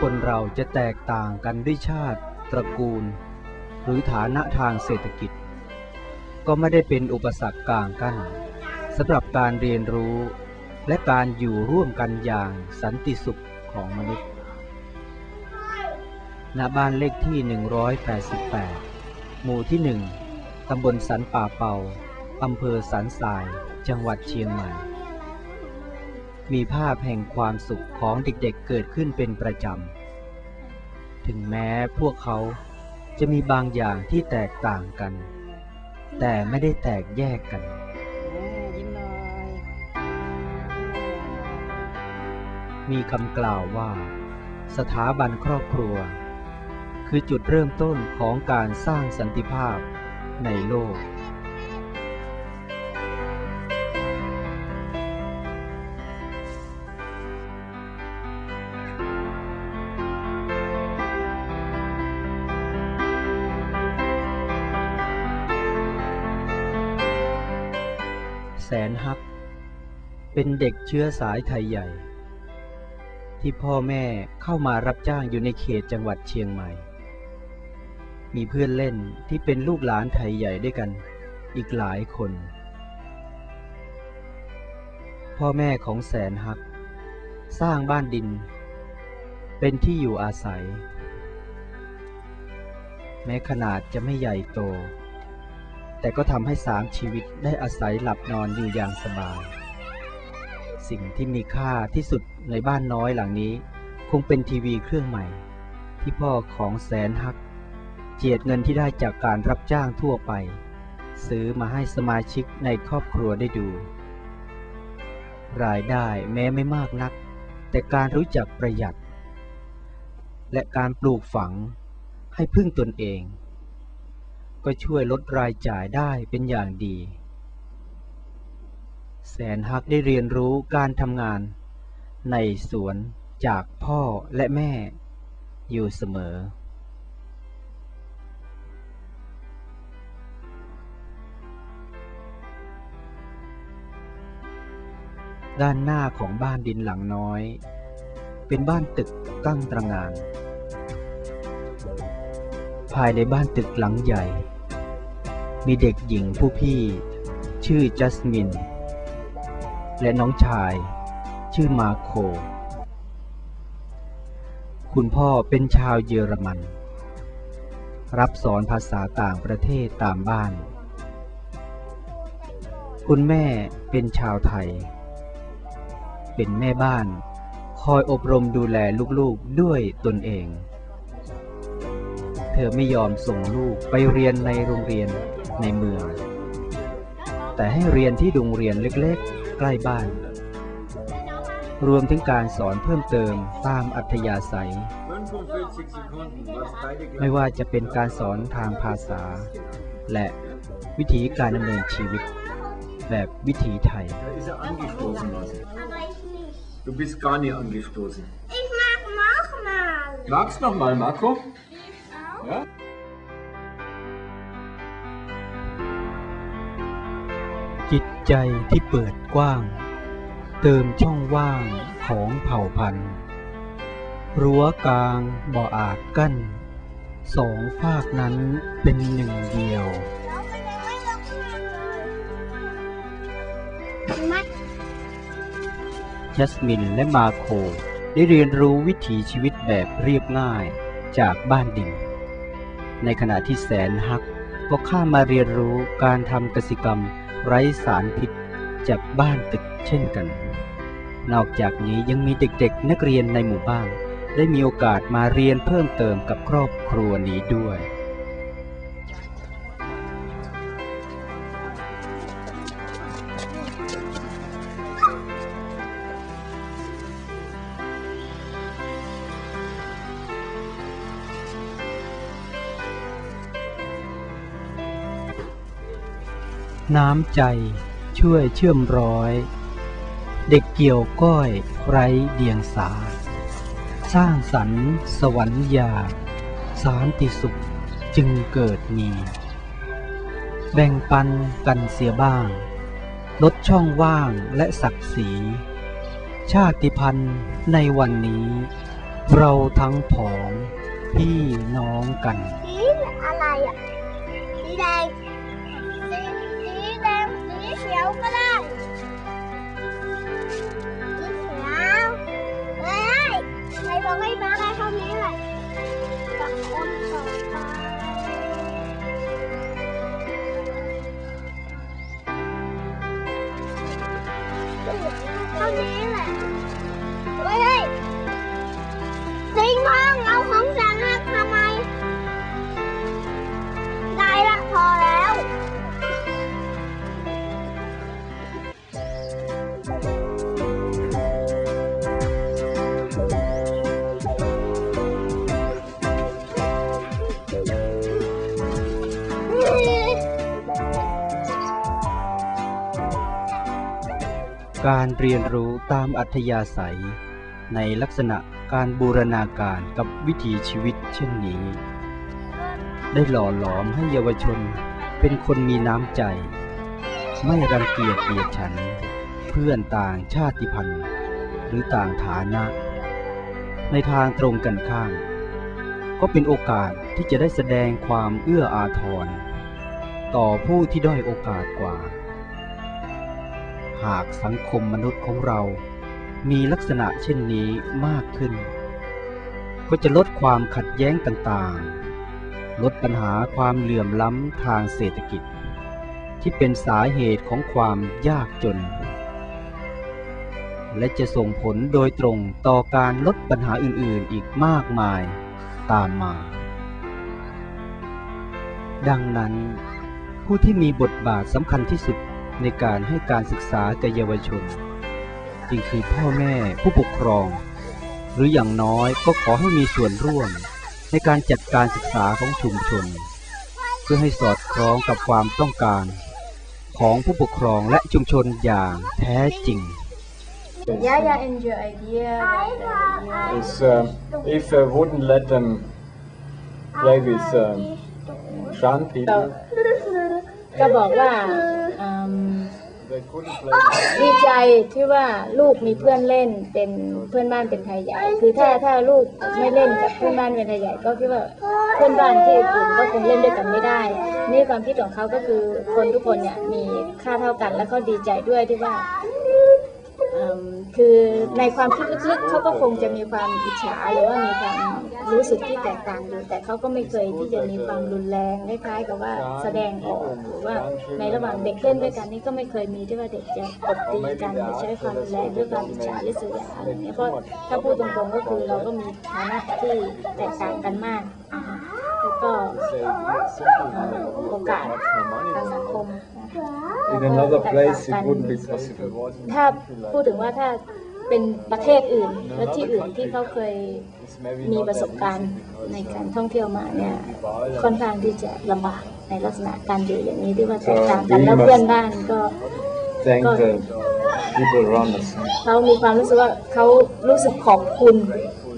คนเราจะแตกต่างกันด้วยชาติ ตระกูล หรือฐานะทางเศรษฐกิจ ก็ไม่ได้เป็นอุปสรรคกลางกั้นสำหรับการเรียนรู้ และการอยู่ร่วมกันอย่างสันติสุขของมนุษย์ ณ บ้านเลขที่ 188 หมู่ที่ 1ตำบลสันป่าเป่าอำเภอสันทราย จังหวัดเชียงใหม่ มีภาพแห่งความสุขของเด็กๆเกิดขึ้นเป็นประจำ ถึงแม้พวกเขาจะมีบางอย่างที่แตกต่างกัน แต่ไม่ได้แตกแยกกัน มีคำกล่าวว่า สถาบันครอบครัว คือจุดเริ่มต้นของการสร้างสันติภาพในโลก นฮัก เป็นเด็กเชื้อสายไทยใหญ่ ที่พ่อแม่เข้ามารับจ้างอยู่ในเขตจังหวัดเชียงใหม่ มีเพื่อนเล่นที่เป็นลูกหลานไทยใหญ่ด้วยกันอีกหลายคน พ่อแม่ของแสนฮัก สร้างบ้านดิน เป็นที่อยู่อาศัย แม้ขนาดจะไม่ใหญ่โต แต่ก็ทำให้สามชีวิตได้อาศัยหลับนอนอยู่อย่างสบาย สิ่งที่มีค่าที่สุดในบ้านน้อยหลังนี้ คงเป็นทีวีเครื่องใหม่ ที่พ่อของแสนฮัก เจียดเงินที่ได้จากการรับจ้างทั่วไป ซื้อมาให้สมาชิกในครอบครัวได้ดู รายได้แม้ไม่มากนัก แต่การรู้จักประหยัด และการปลูกฝังให้พึ่งตนเอง ก็ช่วยลดรายจ่ายได้เป็นอย่างดี แสนฮักได้เรียนรู้การทำงาน ในสวนจากพ่อและแม่ อยู่เสมอ ด้านหน้าของบ้านดินหลังน้อย เป็นบ้านตึกตั้งตระงานภายในบ้านตึกหลังใหญ่ มีเด็กหญิงผู้พี่ ชื่อจัสมิน และน้องชาย ชื่อมาโค คุณพ่อเป็นชาวเยอรมัน รับสอนภาษาต่างประเทศตามบ้าน คุณแม่เป็นชาวไทย เป็นแม่บ้าน คอยอบรมดูแลลูกๆด้วยตนเองเธอไม่ยอมส่งลูกไปเรียนในโรงเรียน ในเมือง แต่ให้เรียนที่โรงเรียนเล็กๆ ใกล้บ้าน รวมถึงการสอนเพิ่มเติมตามอัธยาศัย45 Sekunden, was beide ไม่ว่าจะเป็นการสอนทางภาษา และวิธีการดำเนินชีวิต แบบวิถีไทย Da ist er angestoßen worden. Aber ich nicht. Du bist gar nicht angestoßen. Ich mag nochmal. Magst noch mal, Marco? Ja? จิตใจที่เปิดกว้าง เติมช่องว่างของเผ่าพันธุ์ รั้วกลางบ่ออาจกั้น สองภาคนั้นเป็นหนึ่งเดียวมัดจัสมินและมาโค ได้เรียนรู้วิถีชีวิตแบบเรียบง่ายจากบ้านดิน ในขณะที่แสนฮักก็ข้ามมาเรียนรู้การทำกสิกรรม ไร้สารพิษจากบ้านตึกเช่นกัน นอกจากนี้ยังมีเด็กๆนักเรียนในหมู่บ้าน ได้มีโอกาสมาเรียนเพิ่มเติมกับครอบครัวนี้ด้วย น้ำใจช่วยเชื่อมร้อย เด็กเกี่ยวก้อยไร้เดียงสา สร้างสรรค์สวรรค์ยาสารติสุขจึงเกิดมี แบ่งปันกันเสียบ้าง ลดช่องว่างและศักดิ์ศรี ชาติพันธุ์ในวันนี้ เราทั้งผองพี่น้องกันสีอะไรอะสีแดง สีเขี การเรียนรู้ตามอัธยาศัย ในลักษณะการบูรณาการกับวิถีชีวิตเช่นนี้ ได้หล่อหลอมให้เยาวชนเป็นคนมีน้ำใจ ไม่รังเกียจเกียดฉัน เพื่อนต่างชาติพันธุ์ หรือต่างฐานะ ในทางตรงกันข้าม ก็เป็นโอกาสที่จะได้แสดงความเอื้ออาทร ต่อผู้ที่ด้อยโอกาสกว่า หากสังคมมนุษย์ของเรา มีลักษณะเช่นนี้มากขึ้น ก็จะลดความขัดแย้งต่างๆ ลดปัญหาความเหลื่อมล้ำทางเศรษฐกิจ ที่เป็นสาเหตุของความยากจน และจะส่งผลโดยตรงต่อการลดปัญหาอื่นๆอีกมากมายตามมา ดังนั้นผู้ที่มีบทบาทสำคัญที่สุด ในการให้การศึกษาแก่เยาวชน จึงคือพ่อแม่ผู้ปกครอง หรืออย่างน้อยก็ขอให้มีส่วนร่วม ในการจัดการศึกษาของชุมชน เพื่อให้สอดคล้องกับความต้องการ ของผู้ปกครองและชุมชนอย่างแท้จริง Yeah, yeah, and your idea. about the idea. Is um, if I wouldn't let them play with um, Shan people, ก็บอกว่า ดีใจที่ว่าลูกมีเพื่อนเล่นเป็นเพื่อนบ้านเป็นไทยใหญ่ คือถ้าถ้าลูกไม่เล่นกับเพื่อนบ้านเป็นไทยใหญ่ ก็คิดว่าเพื่อนบ้านที่อื่นก็คงเล่นด้วยกันไม่ได้ นี่ความคิดของเขาก็คือคนทุกคนเนี่ยมีค่าเท่ากันแล้วก็ดีใจด้วยที่ว่า คือในความคิดลึกๆเขาก็คงจะมีความอิจฉาหรือว่ามีความรู้สึกที่แตกต่างอยู่แต่เขาก็ไม่เคยที่จะมีความรุนแรงคล้ายๆกับว่าแสดงออกหรือว่าในระหว่างเด็กเล่นด้วยกันนี่ก็ไม่เคยมีที่ว่าเด็กจะตบตีกันหรือใช้ความรุนแรงด้วยความอิจฉาริษยาอะไรอย่างเงี้ยเพราะถ้าพูดตรงๆก็คือเราก็มีฐานะที่แตกต่างกันมากแล้วก็อ่อโอกาสทางสังคม In another place, it wouldn't be possible. ถ้าพูดถึงว่าถ้าเป็นประเทศอื่นและที่อื่นที่เขาเคย It's maybe มี not ประสบ that การณ์ easy ใน because, การ uh, ท่องเที่ยวมาเนี่ย Dubai ค่อนข้างที่จะลำบากในลักษณะการอยู่อย่างนี้ที่ว่าแตกต่างเอกันอแล้วดีมากเพื่อนบ้านก็ thank God. the people around us. เขามีความรู้สึกว่าเขารู้สึกขอบคุณ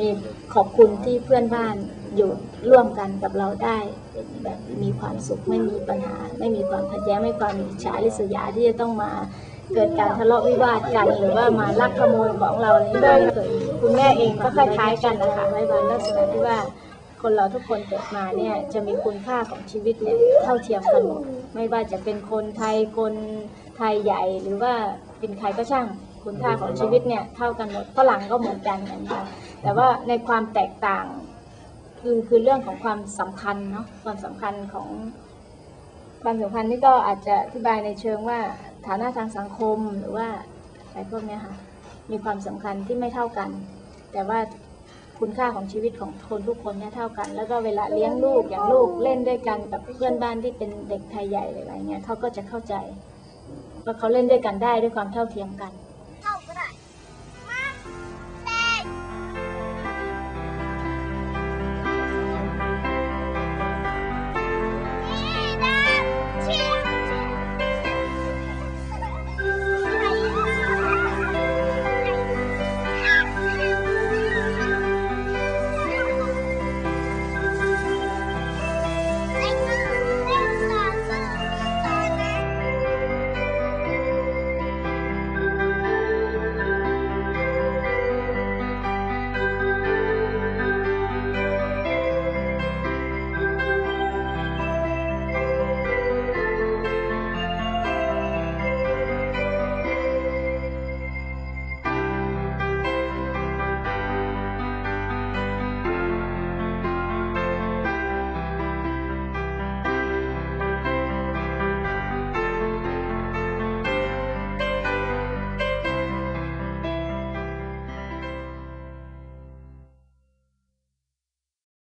มีขอบคุณที่เพื่อนบ้าน อยู่ร่วมกันกับเราได้แบบมีความสุขไม่มีปัญหา ไม่มีความขัดแย้งไม่มีความอิจฉาริษยาที่จะต้องมาเกิดการทะเลาะวิวาทกันหรือว่ามาลักขโมยของเราอะไรอย่างนี้ไม่เคยคุณแม่เองก็คล้ายๆกันนะคะไว้วันลักษณะที่ว่าคนเราทุกคนเกิดมาเนี่ยจะมีคุณค่าของชีวิตเนี่ยเท่าเทียมกันหมดไม่ว่าจะเป็นคนไทยคนไทยใหญ่หรือว่าเป็นใครก็ช่างคุณค่าของชีวิตเนี่ยเท่ากันหมดฝรั่งก็เหมือนกันนะคะแต่ว่าในความแตกต่าง คือคือเรื่องของความสำคัญเนาะความสำคัญของความสัมพันธ์นี่ก็อาจจะอธิบายในเชิงว่าฐานะทางสังคมหรือว่าอะไรพวกนี้ค่ะมีความสำคัญที่ไม่เท่ากัน แต่ว่าคุณค่าของชีวิตของคนทุกคนเนี่ยเท่ากัน แล้วก็เวลาเลี้ยงลูกอย่างลูกเล่นด้วยกันกับเพื่อนบ้านที่เป็นเด็กไทยใหญ่อะไรเงี้ยเขาก็จะเข้าใจว่าเขาเล่นด้วยกันได้ด้วยความเท่าเทียมกัน